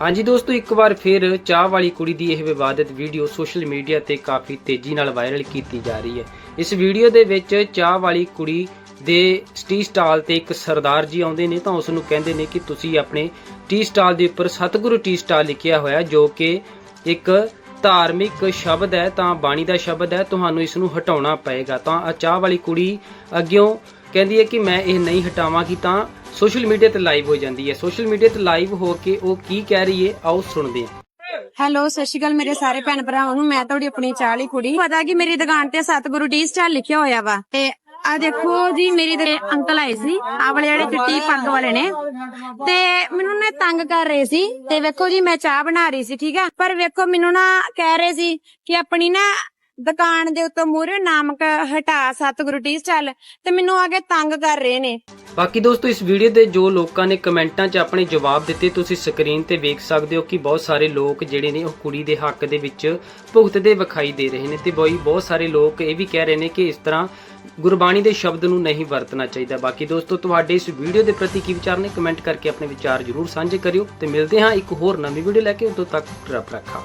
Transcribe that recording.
ਹਾਂਜੀ ਦੋਸਤੋ, ਇੱਕ ਵਾਰ ਫਿਰ ਚਾਹ ਵਾਲੀ ਕੁੜੀ ਦੀ ਇਹ ਵਿਵਾਦਿਤ ਵੀਡੀਓ ਸੋਸ਼ਲ ਮੀਡੀਆ ਤੇ ਕਾਫੀ ਤੇਜ਼ੀ ਨਾਲ ਵਾਇਰਲ ਕੀਤੀ ਜਾ ਰਹੀ ਹੈ। ਇਸ ਵੀਡੀਓ ਦੇ ਵਿੱਚ ਚਾਹ ਵਾਲੀ ਕੁੜੀ ਦੇ ਟੀ ਸਟਾਲ ਤੇ ਇੱਕ ਸਰਦਾਰ ਜੀ ਆਉਂਦੇ ਨੇ ਤਾਂ ਉਸ ਨੂੰ ਕਹਿੰਦੇ ਨੇ ਕਿ ਤੁਸੀਂ ਆਪਣੇ ਟੀ ਸਟਾਲ ਦੇ ਉੱਪਰ ਸਤਿਗੁਰੂ ਟੀ ਸਟਾਲ ਲਿਖਿਆ ਹੋਇਆ ਜੋ ਕਿ ਇੱਕ ਧਾਰਮਿਕ ਸ਼ਬਦ ਹੈ, ਤਾਂ ਬਾਣੀ ਦਾ ਸ਼ਬਦ ਹੈ, ਤੁਹਾਨੂੰ ਇਸ ਨੂੰ ਹਟਾਉਣਾ ਪਏਗਾ। ਤਾਂ ਆ ਚਾਹ ਵਾਲੀ ਕੁੜੀ ਅੱਗਿਓਂ ਕਹਿੰਦੀ ਹੈ ਕਿ ਮੈਂ ਇਹ ਨਹੀਂ ਹਟਾਵਾਂਗੀ ਤਾਂ ਸੋਸ਼ਲ ਮੀਡੀਆ ਤੇ ਲਾਈਵ ਹੋ ਜਾਂਦੀ ਹੈ। ਸੋਸ਼ਲ ਮੀਡੀਆ ਤੇ ਲਾਈਵ ਹੋ ਕੇ ਉਹ ਕੀ ਕਹਿ ਰਹੀ ਹੈ, ਆਓ ਸੁਣਦੇ ਹਾਂ। ਹੈਲੋ, ਸਤਿ ਸ਼੍ਰੀ ਅਕਾਲ ਮੇਰੇ ਸਾਰੇ ਭੈਣ ਭਰਾਵਾਂ ਨੂੰ। ਮੈਂ ਤੁਹਾਡੀ ਆਪਣੀ ਚਾਹ ਕੁੜੀ। ਪਤਾ ਕਿ ਮੇਰੀ ਦੁਕਾਨ ਤੇ ਸਤਿਗੁਰੂ ਟੀ ਸਟਾਲ ਲਿਖਿਆ ਹੋਇਆ ਵਾ। ਤੇ ਆ ਦੇਖੋ ਜੀ, ਮੇਰੀ ਦੇ ਅੰਕਲ ਆਏ ਸੀ। ਆ ਵਾਲੇ ਜਿਹੜੇ ਚਿੱਟੀ ਪੱਗ ਵਾਲੇ ਨੇ। ਤੇ ਮੈਨੂੰ ਨੇ ਤੰਗ ਕਰ ਰਹੇ ਸੀ। ਤੇ ਵੇਖੋ ਜੀ, ਮੈਂ ਚਾਹ ਬਣਾ ਰਹੀ ਸੀ, ਠੀਕ ਆ। ਪਰ ਵੇਖੋ, ਮੈਨੂੰ ਨਾ ਕਹਿ ਰਹੇ ਸੀ ਕਿ ਆਪਣੀ ਨਾ ਦੁਕਾਨ ਦੇ ਉੱਤੋਂ ਮੂਹਰੇ ਨਾਮਕ ਹਟਾ ਸਤਿਗੁਰੂ ਟੀ ਸਟਾਲ ਤੇ ਮੈਨੂੰ ਆ ਕੇ ਤੰਗ ਕਰ ਰਹੇ ਨੇ। ਬਾਕੀ ਦੋਸਤੋ, ਇਸ ਵੀਡੀਓ ਦੇ ਜੋ ਲੋਕਾਂ ਨੇ ਕਮੈਂਟਾਂ 'ਚ ਆਪਣੇ ਜਵਾਬ ਦਿੱਤੇ, ਤੁਸੀਂ ਸਕਰੀਨ ਤੇ ਵੇਖ ਸਕਦੇ ਹੋ ਕਿ ਬਹੁਤ ਸਾਰੇ ਲੋਕ ਜਿਹੜੇ ਨੇ ਉਹ ਕੁੜੀ ਦੇ ਹੱਕ ਦੇ ਵਿੱਚ ਭੁਗਤਦੇ ਵਿਖਾਈ ਦੇ ਰਹੇ ਨੇ ਤੇ ਬਈ ਬਹੁਤ ਸਾਰੇ ਲੋਕ ਇਹ ਵੀ ਕਹਿ ਰਹੇ ਨੇ ਕਿ ਇਸ ਤਰ੍ਹਾਂ ਗੁਰਬਾਣੀ ਦੇ ਸ਼ਬਦ ਨੂੰ ਨਹੀਂ ਵਰਤਣਾ ਚਾਹੀਦਾ। ਬਾਕੀ ਦੋਸਤੋ, ਤੁਹਾਡੇ ਇਸ ਵੀਡੀਓ ਦੇ ਪ੍ਰਤੀ ਕੀ ਵਿਚਾਰ ਨੇ? ਕਮੈਂਟ ਕਰਕੇ ਆਪਣੇ ਵਿਚਾਰ ਜ਼ਰੂਰ ਸਾਂਝੇ ਕਰਿਓ ਤੇ ਮਿਲਦੇ ਹਾਂ ਇੱਕ ਹੋਰ ਨਵੀਂ ਵੀਡੀਓ ਲੈ ਕੇ। ਉਦੋਂ ਤੱਕ ਰੱਬ ਰੱਖਾ।